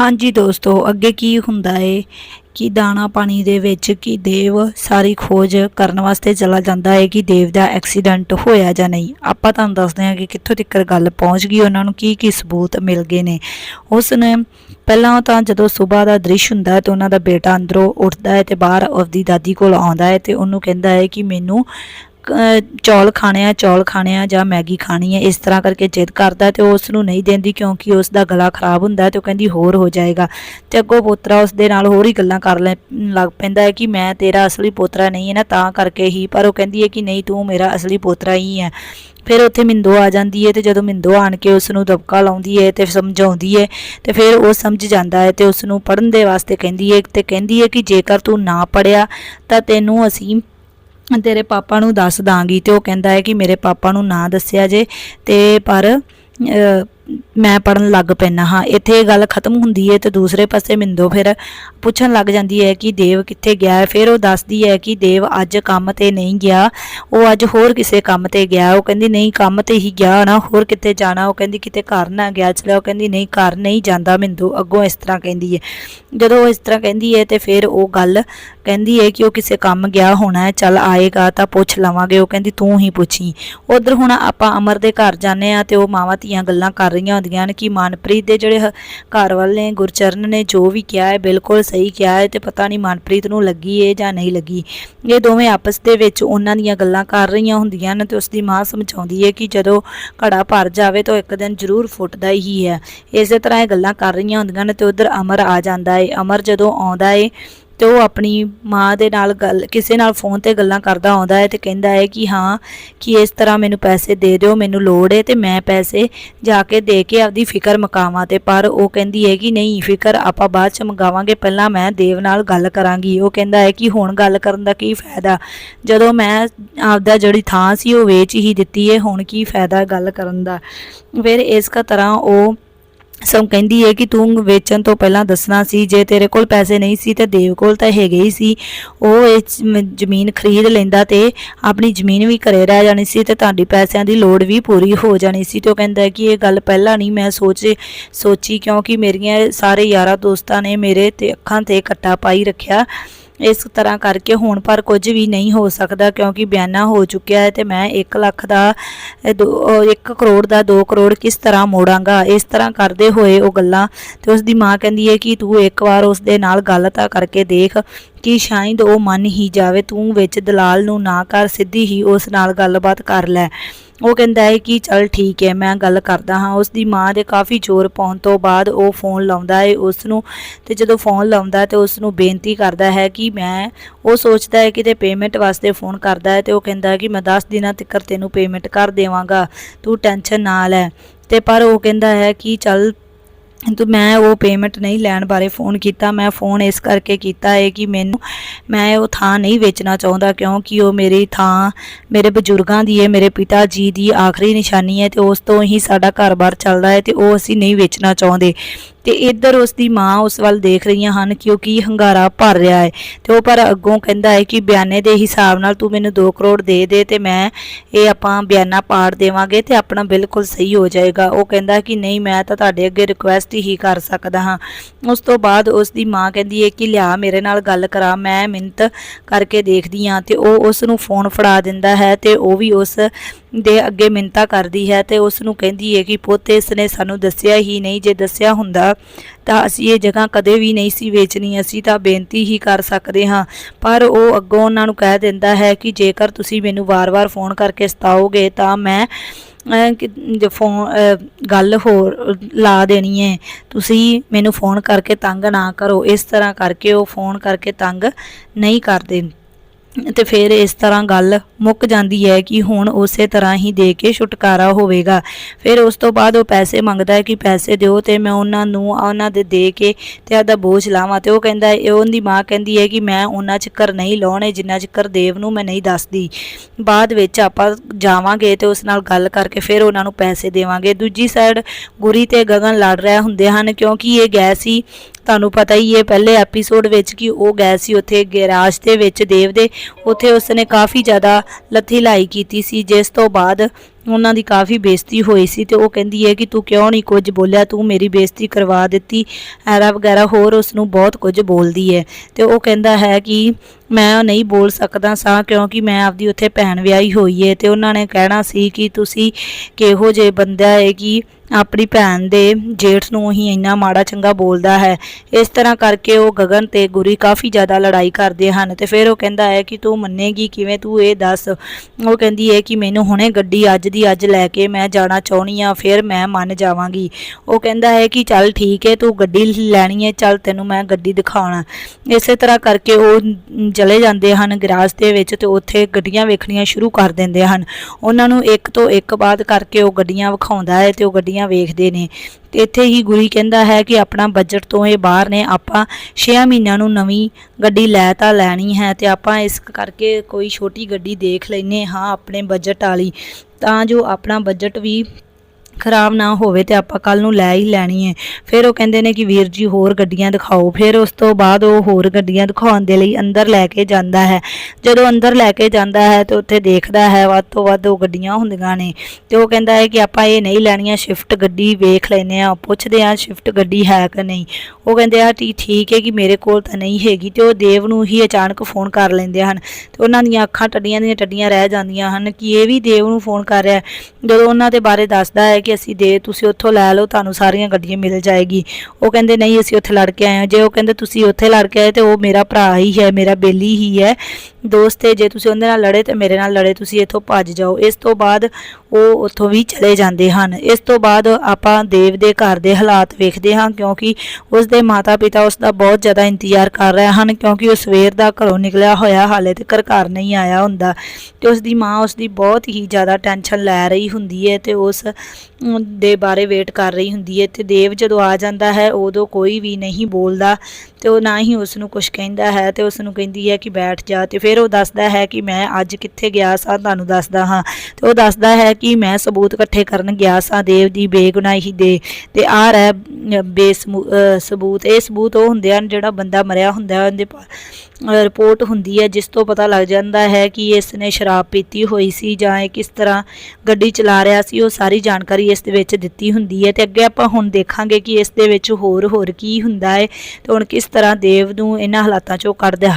ਹਾਂਜੀ ਦੋਸਤੋ, ਅੱਗੇ ਕੀ ਹੁੰਦਾ ਏ? ਕਿ ਦਾਣਾ ਪਾਣੀ ਦੇ ਵਿੱਚ ਕਿ ਦੇਵ ਸਾਰੀ ਖੋਜ ਕਰਨ ਵਾਸਤੇ ਚਲਾ ਜਾਂਦਾ ਹੈ ਕਿ ਦੇਵ ਦਾ ਐਕਸੀਡੈਂਟ ਹੋਇਆ ਜਾਂ ਨਹੀਂ? ਆਪਾਂ ਤੁਹਾਨੂੰ ਦੱਸਦੇ ਹਾਂ ਕਿ ਕਿੱਥੋਂ ਤੱਕ ਗੱਲ ਪਹੁੰਚ ਗਈ, ਉਹਨਾਂ ਨੂੰ ਕੀ ਕੀ ਸਬੂਤ ਮਿਲ ਗਏ ਨੇ। ਉਸ ਨੇ ਪਹਿਲਾਂ ਤਾਂ ਜਦੋਂ ਸਵੇਰ ਦਾ ਦ੍ਰਿਸ਼ ਹੁੰਦਾ ਹੈ ਤੇ ਉਹਨਾਂ ਦਾ ਬੇਟਾ ਅੰਦਰੋਂ ਉੱਠਦਾ ਹੈ ਤੇ ਬਾਹਰ ਉਹਦੀ ਦਾਦੀ ਕੋਲ ਆਉਂਦਾ ਹੈ ਤੇ ਉਹਨੂੰ ਕਹਿੰਦਾ ਹੈ ਕਿ ਮੈਨੂੰ ਚੌਲ ਖਾਣੇ ਆ, ਚੌਲ ਖਾਣੇ ਆ ਜਾਂ ਮੈਗੀ ਖਾਣੀ ਹੈ ਇਸ ਤਰ੍ਹਾਂ ਕਰਕੇ ਜਿੱਦ ਕਰਦਾ ਤੇ ਉਸ ਨੂੰ ਨਹੀਂ ਦਿੰਦੀ ਕਿਉਂਕਿ ਉਸ ਦਾ ਗਲਾ ਖਰਾਬ ਹੁੰਦਾ ਹੈ ਤੇ ਉਹ ਕਹਿੰਦੀ ਹੋਰ ਹੋ ਜਾਏਗਾ। ਤੇ ਅੱਗੋਂ ਪੋਤਰਾ ਉਸ ਦੇ ਨਾਲ ਹੋਰ ਹੀ ਗੱਲਾਂ ਕਰ ਲੈ, ਲੱਗ ਪੈਂਦਾ ਹੈ ਕਿ ਮੈਂ ਤੇਰਾ ਅਸਲੀ ਪੋਤਰਾ ਨਹੀਂ ਹੈ ਨਾ, ਤਾਂ ਕਰਕੇ ਹੀ, ਪਰ ਉਹ ਕਹਿੰਦੀ ਹੈ ਕਿ ਨਹੀਂ, ਤੂੰ ਮੇਰਾ ਅਸਲੀ ਪੋਤਰਾ ਹੀ ਹੈ। ਫਿਰ ਉੱਥੇ ਮਿੰਦੋ ਆ ਜਾਂਦੀ ਹੈ ਤੇ ਜਦੋਂ ਮਿੰਦੋ ਆਣ ਕੇ ਉਸ ਨੂੰ ਦਬਕਾ ਲਾਉਂਦੀ ਹੈ ਤੇ ਸਮਝਾਉਂਦੀ ਹੈ ਤੇ ਫਿਰ ਉਹ ਸਮਝ ਜਾਂਦਾ ਹੈ ਤੇ ਉਸ ਨੂੰ ਪੜਨ ਦੇ ਵਾਸਤੇ ਕਹਿੰਦੀ ਹੈ ਤੇ ਕਹਿੰਦੀ ਹੈ ਕਿ ਜੇਕਰ ਤੂੰ ਨਾ ਪੜਿਆ ਤਾਂ ਤੈਨੂੰ ਅਸੀਂ ਤੇਰੇ ਪਾਪਾ ਨੂੰ ਦੱਸ ਦਾਂਗੀ ਤੇ ਉਹ ਕਹਿੰਦਾ ਹੈ ਕਿ ਮੇਰੇ ਪਾਪਾ ਨੂੰ ਨਾ ਦੱਸਿਆ ਜੇ ਤੇ ਪਰ ਮੈਂ ਪੜਨ ਲੱਗ ਪੈਣਾ ਹਾਂ। ਇੱਥੇ ਇਹ ਗੱਲ ਖਤਮ ਹੁੰਦੀ ਹੈ ਤੇ ਦੂਸਰੇ ਪਾਸੇ ਮਿੰਦੋ ਫਿਰ ਪੁੱਛਣ ਲੱਗ ਜਾਂਦੀ ਹੈ ਕਿ ਦੇਵ ਕਿੱਥੇ ਗਿਆ ਹੈ। ਫਿਰ ਉਹ ਦੱਸਦੀ ਹੈ ਕਿ ਦੇਵ ਅੱਜ ਕੰਮ ਤੇ ਨਹੀਂ ਗਿਆ। ਉਹ ਅੱਜ ਹੋਰ ਕਿਸੇ ਕੰਮ ਤੇ ਗਿਆ। ਉਹ ਕਹਿੰਦੀ, ਨਹੀਂ, ਕੰਮ ਤੇ ਹੀ ਗਿਆ ਨਾ, ਹੋਰ ਕਿਤੇ ਜਾਣਾ? ਉਹ ਕਹਿੰਦੀ, ਕਿਤੇ ਘਰ ਨਾ ਗਿਆ ਚਲਾ। ਉਹ ਕਹਿੰਦੀ, ਨਹੀਂ, ਘਰ ਨਹੀਂ ਜਾਂਦਾ ਮਿੰਦੋ। ਅੱਗੋਂ ਇਸ ਤਰ੍ਹਾਂ ਕਹਿੰਦੀ ਹੈ ਜਦੋਂ ਉਹ ਇਸ ਤਰ੍ਹਾਂ ਕਹਿੰਦੀ ਹੈ ਤੇ ਫਿਰ ਉਹ ਗੱਲ ਕਹਿੰਦੀ ਹੈ ਕਿ ਉਹ ਕਿਸੇ ਕੰਮ ਗਿਆ ਹੋਣਾ ਹੈ, ਚੱਲ ਆਏਗਾ ਤਾਂ ਪੁੱਛ ਲਵਾਂਗੇ। ਉਹ ਕਹਿੰਦੀ, ਤੂੰ ਹੀ ਪੁੱਛੀ। ਉਧਰ ਹੁਣ ਆਪਾਂ ਅਮਰ ਦੇ ਘਰ ਜਾਂਦੇ ਆ ਤੇ ਉਹ ਮਾਵਾਂ ਧੀਆਂ ਗੱਲਾਂ ਕਰ ਰਹੀਆਂ ਹੁੰਦੀਆਂ ਨੇ ਕਿ ਮਨਪ੍ਰੀਤ ਦੇ ਜਿਹੜੇ ਘਰ ਵਾਲੇ ਨੇ, ਗੁਰਚਰਨ ਨੇ ਜੋ ਵੀ ਕਿਹਾ ਹੈ, ਬਿਲਕੁਲ ਸਹੀ ਕਿਹਾ ਹੈ ਤੇ ਪਤਾ ਨਹੀਂ ਮਨਪ੍ਰੀਤ ਨੂੰ ਲੱਗੀ ਹੈ ਜਾਂ ਨਹੀਂ ਲੱਗੀ। ਇਹ ਦੋਵੇਂ ਆਪਸ ਦੇ ਵਿੱਚ ਉਹਨਾਂ ਦੀਆਂ ਗੱਲਾਂ ਕਰ ਰਹੀਆਂ ਹੁੰਦੀਆਂ ਨੇ ਤੇ ਉਸ ਦੀ ਮਾਂ ਸਮਝਾਉਂਦੀ ਹੈ ਕਿ ਜਦੋਂ ਘੜਾ ਭਰ ਜਾਵੇ ਤਾਂ ਇੱਕ ਦਿਨ ਜ਼ਰੂਰ ਫੁੱਟਦਾ ਹੀ ਹੈ। ਇਸੇ ਤਰ੍ਹਾਂ ਇਹ ਗੱਲਾਂ ਕਰ ਰਹੀਆਂ ਹੁੰਦੀਆਂ ਨੇ ਤੇ ਉਧਰ ਅਮਰ ਆ ਜਾਂਦਾ ਹੈ ਅਮਰ ਜਦੋਂ ਆਉਂਦਾ ਏ ਤੇ ਉਹ ਆਪਣੀ ਮਾਂ ਦੇ ਨਾਲ ਗੱਲ, ਕਿਸੇ ਨਾਲ ਫੋਨ ਤੇ ਗੱਲਾਂ ਕਰਦਾ ਆਉਂਦਾ ਹੈ ਤੇ ਕਹਿੰਦਾ ਹੈ ਕਿ ਹਾਂ, ਕਿ ਇਸ ਤਰ੍ਹਾਂ ਮੈਨੂੰ ਪੈਸੇ ਦੇ ਦਿਓ, ਮੈਨੂੰ ਲੋੜ ਹੈ ਤੇ ਮੈਂ ਪੈਸੇ ਜਾ ਕੇ ਦੇ ਕੇ ਆਪਦੀ ਫਿਕਰ ਮੁਕਾਵਾਂ ਤੇ। ਪਰ ਉਹ ਕਹਿੰਦੀ ਹੈ ਕਿ ਨਹੀਂ, ਫਿਕਰ ਆਪਾਂ ਬਾਅਦ ਚ ਮੰਗਾਵਾਂਗੇ ਪਹਿਲਾਂ ਮੈਂ ਦੇਵ ਨਾਲ ਗੱਲ ਕਰਾਂਗੀ। ਉਹ ਕਹਿੰਦਾ ਹੈ ਕਿ ਹੁਣ ਗੱਲ ਕਰਨ ਦਾ ਕੀ ਫਾਇਦਾ? ਜਦੋਂ ਮੈਂ ਆਪਦਾ ਜਿਹੜੀ ਥਾਂ ਸੀ, ਉਹ ਵੇਚ ਹੀ ਦਿੱਤੀ ਹੈ, ਹੁਣ ਕੀ ਫਾਇਦਾ ਗੱਲ ਕਰਨ ਦਾ? ਫਿਰ ਇਸ ਤਰ੍ਹਾਂ ਉਹ ਸਭ ਕਹਿੰਦੀ ਹੈ ਕਿ ਤੂੰ ਵੇਚਣ ਤੋਂ ਪਹਿਲਾਂ ਦੱਸਣਾ ਸੀ, ਜੇ ਤੇਰੇ ਕੋਲ ਪੈਸੇ ਨਹੀਂ ਸੀ ਤੇ ਦੇਵ ਕੋਲ ਤਾਂ ਹੈਗੇ ਹੀ ਸੀ। ਉਹ ਇਹ ਜ਼ਮੀਨ ਖਰੀਦ ਲੈਂਦਾ ਤੇ ਆਪਣੀ ਜ਼ਮੀਨ ਵੀ ਘਰੇ ਰਹਿ ਜਾਣੀ ਸੀ ਤੇ ਤੁਹਾਡੀ ਪੈਸਿਆਂ ਦੀ ਲੋੜ ਵੀ ਪੂਰੀ ਹੋ ਜਾਣੀ ਸੀ ਤੇ ਉਹ ਕਹਿੰਦਾ ਕਿ ਇਹ ਗੱਲ ਪਹਿਲਾਂ ਨਹੀਂ ਮੈਂ ਸੋਚ, ਸੋਚੀ ਕਿਉਂਕਿ ਮੇਰੀਆਂ ਸਾਰੇ ਯਾਰਾਂ ਦੋਸਤਾਂ ਨੇ ਮੇਰੇ ਤੇ ਅੱਖਾਂ ਤੇ ਕੱਟਾ ਪਾਈ ਰੱਖਿਆ। ਇਸ ਤਰ੍ਹਾਂ ਕਰਕੇ ਹੁਣ ਪਰ ਕੁਝ ਵੀ ਨਹੀਂ ਹੋ ਸਕਦਾ ਕਿਉਂਕਿ ਬਿਆਨਾ ਹੋ ਚੁੱਕਿਆ ਹੈ ਤੇ ਮੈਂ 1 ਲੱਖ ਦਾ 1 ਕਰੋੜ ਦਾ 2 ਕਰੋੜ ਕਿਸ ਤਰ੍ਹਾਂ ਮੋੜਾਂਗਾ? ਇਸ ਤਰ੍ਹਾਂ ਕਰਦੇ ਹੋਏ ਉਹ ਗੱਲਾਂ ਤੇ ਉਸ ਦੀ ਮਾਂ ਕਹਿੰਦੀ ਹੈ ਕਿ ਤੂੰ ਇੱਕ ਵਾਰ ਉਸ ਦੇ ਨਾਲ ਗੱਲ ਤਾਂ ਕਰਕੇ ਦੇਖ ਕਿ ਸ਼ਾਇਦ ਉਹ ਮੰਨ ਹੀ ਜਾਵੇ, ਤੂੰ ਵਿੱਚ ਦਲਾਲ ਨੂੰ ਨਾ ਕਰ, ਸਿੱਧੀ ਹੀ ਉਸ ਨਾਲ ਗੱਲਬਾਤ ਕਰ ਲੈ। ਉਹ ਕਹਿੰਦਾ ਹੈ ਕਿ ਚਲ ਠੀਕ ਹੈ, ਮੈਂ ਗੱਲ ਕਰਦਾ ਹਾਂ। ਉਸ ਦੀ ਮਾਂ ਦੇ ਕਾਫੀ ਜ਼ੋਰ ਪਾਉਣ ਤੋਂ ਬਾਅਦ ਉਹ ਫੋਨ ਲਾਉਂਦਾ ਹੈ। ਉਸ ਨੂੰ ਤੇ ਜਦੋਂ ਫੋਨ ਲਾਉਂਦਾ ਤੇ ਉਸ ਨੂੰ ਬੇਨਤੀ ਕਰਦਾ ਹੈ ਕਿ ਮੈਂ, ਉਹ ਸੋਚਦਾ ਹੈ ਕਿਤੇ ਪੇਮੈਂਟ ਵਾਸਤੇ ਫੋਨ ਕਰਦਾ ਹੈ ਤੇ ਉਹ ਕਹਿੰਦਾ ਹੈ ਕਿ ਮੈਂ 10 ਦਿਨਾਂ ਤੱਕ ਤੈਨੂੰ ਪੇਮੈਂਟ ਕਰ ਦੇਵਾਂਗਾ, ਤੂੰ ਟੈਨਸ਼ਨ ਨਾ ਲੈ। ਤੇ ਪਰ ਉਹ ਕਹਿੰਦਾ ਹੈ ਕਿ ਚੱਲ ਤੂੰ ਮੈਂ ਉਹ ਪੇਮੈਂਟ ਨਹੀਂ ਲੈਣ ਬਾਰੇ ਫੋਨ ਕੀਤਾ, ਮੈਂ ਫੋਨ ਇਸ ਕਰਕੇ ਕੀਤਾ ਹੈ ਕਿ ਮੈਨੂੰ, ਮੈਂ ਉਹ ਥਾਂ ਨਹੀਂ ਵੇਚਣਾ ਚਾਹੁੰਦਾ ਕਿਉਂਕਿ ਉਹ ਮੇਰੀ ਥਾਂ, ਮੇਰੇ ਬਜ਼ੁਰਗਾਂ ਦੀ ਹੈ, ਮੇਰੇ ਪਿਤਾ ਜੀ ਦੀ ਆਖਰੀ ਨਿਸ਼ਾਨੀ ਹੈ ਤੇ ਉਸ ਤੋਂ ਹੀ ਸਾਡਾ ਘਰ-ਬਾਰ ਚੱਲਦਾ ਹੈ ਤੇ ਉਹ ਅਸੀਂ ਨਹੀਂ ਵੇਚਣਾ ਚਾਹੁੰਦੇ। ਤੇ ਇੱਧਰ ਉਸ ਦੀ ਮਾਂ ਉਸ ਵੱਲ ਦੇਖ ਰਹੀਆਂ ਹਨ ਕਿ ਉਹ ਕੀ ਹੰਗਾਰਾ ਭਰ ਰਿਹਾ ਹੈ। ਤੇ ਉਹ ਪਰ ਅੱਗੋਂ ਕਹਿੰਦਾ ਹੈ ਕਿ ਬਿਆਨੇ ਦੇ ਹਿਸਾਬ ਨਾਲ ਤੂੰ ਮੈਨੂੰ 2 ਕਰੋੜ ਦੇ ਦੇ ਤੇ ਮੈਂ ਇਹ ਆਪਾਂ ਬਿਆਨਾ ਪਾੜ ਦੇਵਾਂਗੇ ਤੇ ਆਪਣਾ ਬਿਲਕੁਲ ਸਹੀ ਹੋ ਜਾਏਗਾ। ਉਹ ਕਹਿੰਦਾ ਕਿ ਨਹੀਂ, ਮੈਂ ਤਾਂ ਤੁਹਾਡੇ ਅੱਗੇ ਰਿਕੁਐਸਟ ਹੀ ਕਰ ਸਕਦਾ ਹਾਂ। ਉਸ ਤੋਂ ਬਾਅਦ ਉਸ ਦੀ ਮਾਂ ਕਹਿੰਦੀ ਹੈ ਕਿ ਲਿਆ, ਮੇਰੇ ਨਾਲ ਗੱਲ ਕਰਾ, ਮੈਂ ਮਿੰਤ ਕਰਕੇ ਦੇਖਦੀ ਹਾਂ। ਤੇ ਉਹ ਉਸ ਨੂੰ ਫੋਨ ਫੜਾ ਦਿੰਦਾ ਹੈ ਤੇ ਉਹ ਵੀ ਉਸ ਦੇ ਅੱਗੇ ਮਿੰਤਾ ਕਰਦੀ ਹੈ ਤੇ ਉਸ ਨੂੰ ਕਹਿੰਦੀ ਹੈ ਕਿ ਪੁੱਤ ਇਸ ਨੇ ਸਾਨੂੰ ਦੱਸਿਆ ਹੀ ਨਹੀਂ। ਜੇ ਦੱਸਿਆ ਹੁੰਦਾ ਤਾਂ ਅਸੀਂ ਇਹ ਜਗ੍ਹਾ ਕਦੇ ਵੀ ਨਹੀਂ ਸੀ ਵੇਚਣੀ। ਅਸੀਂ ਤਾਂ ਬੇਨਤੀ ਹੀ ਕਰ ਸਕਦੇ ਹਾਂ। ਪਰ ਉਹ ਅੱਗੋਂ ਉਹਨਾਂ ਨੂੰ ਕਹਿ ਦਿੰਦਾ ਹੈ ਕਿ ਜੇਕਰ ਤੁਸੀਂ ਮੈਨੂੰ ਵਾਰ-ਵਾਰ ਫੋਨ ਕਰਕੇ ਸਤਾਓਗੇ ਤਾਂ ਮੈਂ ਫੋਨ ਗੱਲ ਹੋਰ ਲਾ ਦੇਣੀ ਹੈ। ਤੁਸੀਂ ਮੈਨੂੰ ਫੋਨ ਕਰਕੇ ਤੰਗ ਨਾ ਕਰੋ। ਇਸ ਤਰ੍ਹਾਂ ਕਰਕੇ ਉਹ ਫੋਨ ਕਰਕੇ ਤੰਗ ਨਹੀਂ ਕਰਦੇ। ਤੇ ਫਿਰ ਇਸ ਤਰ੍ਹਾਂ ਗੱਲ ਮੁੱਕ ਜਾਂਦੀ ਹੈ ਕਿ ਹੁਣ ਉਸੇ ਤਰ੍ਹਾਂ ਹੀ ਦੇ ਕੇ ਛੁਟਕਾਰਾ ਹੋਵੇਗਾ। ਫਿਰ ਉਸ ਤੋਂ ਬਾਅਦ ਉਹ ਪੈਸੇ ਮੰਗਦਾ ਹੈ ਕਿ ਪੈਸੇ ਦਿਓ ਤੇ ਮੈਂ ਉਹਨਾਂ ਨੂੰ, ਉਹਨਾਂ ਦੇ ਦੇ ਕੇ ਤੇ ਆਦਾ ਬੋਝ ਲਾਵਾਂ ਤੇ ਉਹ ਕਹਿੰਦਾ ਹੈ- ਉਹਦੀ ਮਾਂ ਕਹਿੰਦੀ ਹੈ ਕਿ ਮੈਂ ਉਹਨਾਂ ਚੱਕਰ ਨਹੀਂ ਲਾਉਣੇ, ਜਿੰਨਾ ਚੱਕਰ ਦੇਵ ਨੂੰ ਮੈਂ ਨਹੀਂ ਦੱਸਦੀ। ਬਾਅਦ ਵਿੱਚ ਆਪਾਂ ਜਾਵਾਂਗੇ ਤੇ ਉਸ ਨਾਲ ਗੱਲ ਕਰਕੇ ਫਿਰ ਉਹਨਾਂ ਨੂੰ ਪੈਸੇ ਦੇਵਾਂਗੇ। ਦੂਜੀ ਸਾਈਡ ਗੁਰੀ ਤੇ ਗਗਨ ਲੜ ਰਹੇ ਹੁੰਦੇ ਹਨ ਕਿਉਂਕਿ ਇਹ ਗਏ ਸੀ ਤੁਹਾਨੂੰ ਪਤਾ ਹੀ ਹੈ, ਪਹਿਲੇ ਐਪੀਸੋਡ ਵਿੱਚ ਕਿ ਉਹ ਗਏ ਸੀ ਉੱਥੇ ਗੈਰਾਜ ਦੇ ਵਿੱਚ ਦੇਵ ਦੇ, ਉੱਥੇ ਉਸਨੇ ਕਾਫੀ ਜ਼ਿਆਦਾ ਲੱਥੀ ਲਾਈ ਕੀਤੀ ਸੀ, ਜਿਸ ਤੋਂ ਬਾਅਦ ਉਹਨਾਂ ਦੀ ਕਾਫੀ ਬੇਇੱਜ਼ਤੀ ਹੋਈ ਸੀ ਤੇ ਉਹ ਕਹਿੰਦੀ ਹੈ ਕਿ ਤੂੰ ਕਿਉਂ ਨਹੀਂ ਕੁਝ ਬੋਲਿਆ? ਤੂੰ ਮੇਰੀ ਬੇਇੱਜ਼ਤੀ ਕਰਵਾ ਦਿੱਤੀ। ਐਰਾ ਵਗੈਰਾ ਹੋਰ ਉਸ ਨੂੰ ਬਹੁਤ ਕੁਝ ਬੋਲਦੀ ਹੈ। ਤੇ ਉਹ ਕਹਿੰਦਾ ਹੈ ਕਿ ਮੈਂ ਨਹੀਂ ਬੋਲ ਸਕਦਾ ਸਾਂ ਕਿਉਂਕਿ ਮੈਂ ਆਪਦੀ ਉੱਥੇ ਭੈਣ ਵਿਆਹੀ ਹੋਈ ਏ ਤੇ ਉਹਨਾਂ ਨੇ ਕਹਿਣਾ ਸੀ ਕਿ ਤੁਸੀਂ ਕਿਹੋ ਜਿਹੇ ਬੰਦਾ ਹੈ ਕਿ ਆਪਣੀ ਭੈਣ ਦੇ ਜੇਠ ਨੂੰ ਹੀ ਇੰਨਾ ਮਾੜਾ ਚੰਗਾ ਬੋਲਦਾ ਹੈ। ਇਸ ਤਰ੍ਹਾਂ ਕਰਕੇ ਉਹ ਗਗਨ ਤੇ ਗੁਰੀ ਕਾਫੀ ਜ਼ਿਆਦਾ ਲੜਾਈ ਕਰਦੇ ਹਨ ਤੇ ਫਿਰ ਉਹ ਕਹਿੰਦਾ ਹੈ ਕਿ ਤੂੰ ਮੰਨੇਗੀ ਕਿਵੇਂ? ਤੂੰ ਇਹ ਦੱਸ। ਉਹ ਕਹਿੰਦੀ ਹੈ ਕਿ ਮੈਨੂੰ ਹੁਣੇ ਗੱਡੀ ਅੱਜ ਦੀ ਅੱਜ ਲੈ ਕੇ ਮੈਂ ਜਾਣਾ ਚਾਹੁੰਦੀ ਆ ਫਿਰ ਮੈਂ ਮੰਨ ਜਾਵਾਂਗੀ। ਉਹ ਕਹਿੰਦਾ ਹੈ ਕਿ ਚੱਲ ਠੀਕ ਹੈ, ਤੂੰ ਗੱਡੀ ਲੈਣੀ ਹੈ, ਚੱਲ ਤੈਨੂੰ ਮੈਂ ਗੱਡੀ ਦਿਖਾਉਣਾ। ਇਸੇ ਤਰ੍ਹਾਂ ਕਰਕੇ ਉਹ ਚਲੇ ਜਾਂਦੇ ਹਨ ਗਰਾਜ ਦੇ ਵਿੱਚ ਤੇ ਉੱਥੇ ਗੱਡੀਆਂ ਵੇਖਣੀਆਂ ਸ਼ੁਰੂ ਕਰ ਦਿੰਦੇ ਹਨ। ਉਹਨਾਂ ਨੂੰ ਇੱਕ ਤੋਂ ਇੱਕ ਬਾਅਦ ਕਰਕੇ ਉਹ ਗੱਡੀਆਂ ਵਿਖਾਉਂਦਾ ਹੈ ਤੇ ਉਹ ਗੱਡੀਆਂ ਵੇਖਦੇ ਨੇ। ਤੇ ਇੱਥੇ ਹੀ ਗੁਰੀ ਕਹਿੰਦਾ ਹੈ ਕਿ ਆਪਣਾ ਬਜਟ ਤੋਂ ਇਹ ਬਾਹਰ ਨੇ, ਆਪਾਂ 6 ਮਹੀਨਿਆਂ ਨੂੰ ਨਵੀਂ ਗੱਡੀ ਲੈ ਤਾਂ ਲੈਣੀ ਹੈ ਤੇ ਆਪਾਂ ਇਸ ਕਰਕੇ ਕੋਈ ਛੋਟੀ ਗੱਡੀ ਦੇਖ ਲੈਨੇ ਹਾਂ ਆਪਣੇ ਬਜਟ ਵਾਲੀ। ਤਾਂ ਜੋ ਆਪਣਾ ਬਜਟ ਵੀ ਖਰਾਬ ਨਾ ਹੋਵੇ ਤੇ ਆਪਾਂ ਕੱਲ ਨੂੰ ਲੈ ਹੀ ਲੈਣੀ ਹੈ। ਫਿਰ ਉਹ ਕਹਿੰਦੇ ਨੇ ਕਿ ਵੀਰ ਜੀ ਹੋਰ ਗੱਡੀਆਂ ਦਿਖਾਓ। ਫਿਰ ਉਸ ਤੋਂ ਬਾਅਦ ਉਹ ਹੋਰ ਗੱਡੀਆਂ ਦਿਖਾਉਣ ਦੇ ਲਈ ਅੰਦਰ ਲੈ ਕੇ ਜਾਂਦਾ ਹੈ। ਜਦੋਂ ਅੰਦਰ ਲੈ ਕੇ ਜਾਂਦਾ ਹੈ ਤੇ ਉੱਥੇ ਦੇਖਦਾ ਹੈ ਵੱਧ ਤੋਂ ਵੱਧ ਉਹ ਗੱਡੀਆਂ ਹੁੰਦੀਆਂ ਨੇ। ਤੇ ਉਹ ਕਹਿੰਦਾ ਹੈ ਕਿ ਆਪਾਂ ਇਹ ਨਹੀਂ ਲੈਣੀਆਂ ਸ਼ਿਫਟ ਗੱਡੀ ਵੇਖ ਲੈਨੇ ਆ ਪੁੱਛਦੇ ਆ ਸ਼ਿਫਟ ਗੱਡੀ ਹੈ ਕਿ ਨਹੀਂ। ਉਹ ਕਹਿੰਦੇ ਆ ਠੀਕ ਠੀਕ ਹੈ ਕਿ ਮੇਰੇ ਕੋਲ ਤਾਂ ਨਹੀਂ ਹੈਗੀ। ਤੇ ਉਹ ਦੇਵ ਨੂੰ ਹੀ ਅਚਾਨਕ ਫੋਨ ਕਰ ਲੈਂਦੇ ਹਨ। ਤੇ ਉਹਨਾਂ ਦੀਆਂ ਅੱਖਾਂ ਟੱਡੀਆਂ ਦੀਆਂ ਟੱਡੀਆਂ ਰਹਿ ਜਾਂਦੀਆਂ ਹਨ ਕਿ ਇਹ ਵੀ ਦੇਵ ਨੂੰ ਫੋਨ ਕਰ ਰਿਹਾ ਜਦੋਂ ਉਹਨਾਂ ਦੇ ਬਾਰੇ ਦੱਸਦਾ ਹੈ ਕਿ ਅਸੀਂ ਦੇ, ਤੁਸੀਂ ਉੱਥੋਂ ਲੈ ਲਓ, ਤੁਹਾਨੂੰ ਸਾਰੀਆਂ ਗੱਡੀਆਂ ਮਿਲ ਜਾਏਗੀ। ਉਹ ਕਹਿੰਦੇ, ਨਹੀਂ, ਅਸੀਂ ਉੱਥੇ ਲੜ ਕੇ ਆਏ ਹਾਂ। ਜੇ ਉਹ ਕਹਿੰਦੇ, ਤੁਸੀਂ ਉੱਥੇ ਲੜ ਕੇ ਆਏ, ਤੇ ਉਹ ਮੇਰਾ ਭਰਾ ਹੀ ਹੈ, ਮੇਰਾ ਬੇਲੀ ਹੀ ਹੈ। ਦੋਸਤ ਹੈ, ਜੇ ਤੁਸੀਂ ਉਹਦੇ ਨਾਲ ਲੜੇ ਤੇ ਮੇਰੇ ਨਾਲ ਲੜੇ, ਤੁਸੀਂ ਇੱਥੋਂ ਭੱਜ ਜਾਓ। ਇਸ ਤੋਂ ਬਾਅਦ ਉਹ ਉੱਥੋਂ ਵੀ ਚਲੇ ਜਾਂਦੇ ਹਨ। ਇਸ ਤੋਂ ਬਾਅਦ ਆਪਾਂ ਦੇਵ ਦੇ ਘਰ ਦੇ ਹਾਲਾਤ ਵੇਖਦੇ ਹਾਂ, ਕਿਉਂਕਿ ਉਸ ਦੇ ਮਾਤਾ-ਪਿਤਾ ਉਸ ਦਾ ਬਹੁਤ ਜ਼ਿਆਦਾ ਇੰਤਜ਼ਾਰ ਕਰ ਰਹੇ ਹਨ, ਕਿਉਂਕਿ ਉਹ ਸਵੇਰ ਦਾ ਘਰੋਂ ਨਿਕਲਿਆ ਹੋਇਆ, ਹਾਲੇ ਤੱਕ ਘਰ ਨਹੀਂ ਆਇਆ ਹੁੰਦਾ। ਤੇ ਉਸ ਦੀ ਮਾਂ ਉਸ ਦੀ ਬਹੁਤ ਹੀ ਜ਼ਿਆਦਾ ਟੈਨਸ਼ਨ ਲੈ ਰਹੀ ਹੁੰਦੀ ਹੈ ਤੇ ਉਸ ਦੇ ਬਾਰੇ ਵੇਟ ਕਰ ਰਹੀ ਹੁੰਦੀ ਹੈ। ਤੇ ਦੇਵ ਜਦੋਂ ਆ ਜਾਂਦਾ ਹੈ, ਉਦੋਂ ਕੋਈ ਵੀ ਨਹੀਂ ਬੋਲਦਾ। ਤੇ ਉਹ ਨਾ ਹੀ ਉਸ ਨੂੰ ਕੁਝ ਕਹਿੰਦਾ ਹੈ ਤੇ ਉਸ ਨੂੰ ਕਹਿੰਦੀ ਹੈ ਕਿ ਬੈਠ ਜਾ ਤੇ ਫਿਰ ਉਹ ਦੱਸਦਾ ਹੈ ਕਿ ਮੈਂ ਅੱਜ ਕਿੱਥੇ ਗਿਆ ਸਾਂ, ਤੁਹਾਨੂੰ ਦੱਸਦਾ ਹਾਂ। ਤੇ ਉਹ ਦੱਸਦਾ ਹੈ ਕਿ ਮੈਂ ਸਬੂਤ ਇਕੱਠੇ ਕਰਨ ਗਿਆ ਸਾਂ, ਦੇਵ ਦੀ ਬੇਗੁਨਾਹੀ ਦੇ। ਤੇ ਆ ਰਹਿ ਬੇਸ ਸਬੂਤ। ਇਹ ਸਬੂਤ ਉਹ ਹੁੰਦੇ ਹਨ ਜਿਹੜਾ ਬੰਦਾ ਮਰਿਆ ਹੁੰਦਾ ਹੈ, ਉਹਦੇ ਪਾ- ਰਿਪੋਰਟ ਹੁੰਦੀ ਹੈ, ਜਿਸ ਤੋਂ ਪਤਾ ਲੱਗ ਜਾਂਦਾ ਹੈ ਕਿ ਇਸ ਨੇ ਸ਼ਰਾਬ ਪੀਤੀ ਹੋਈ ਸੀ ਜਾਂ ਇਹ ਕਿਸ ਤਰ੍ਹਾਂ ਗੱਡੀ ਚਲਾ ਰਿਹਾ ਸੀ, ਉਹ ਸਾਰੀ ਜਾਣਕਾਰੀ ਇਸ ਦੇ ਵਿੱਚ ਦਿੱਤੀ ਹੁੰਦੀ ਹੈ। ਤੇ ਅੱਗੇ ਆਪਾਂ ਹੁਣ ਦੇਖਾਂਗੇ ਕਿ ਇਸ ਦੇ ਵਿੱਚ ਹੋਰ ਹੋਰ ਕੀ ਹੁੰਦਾ ਹੈ। ਤੇ ਹੁਣ ਕਿਸ ਤਰ੍ਹਾਂ ਦੇਵ ਨੂੰ ਇਹਨਾਂ ਹਾਲਾਤਾਂ ਚੋਂ ਕੱਢਦਾ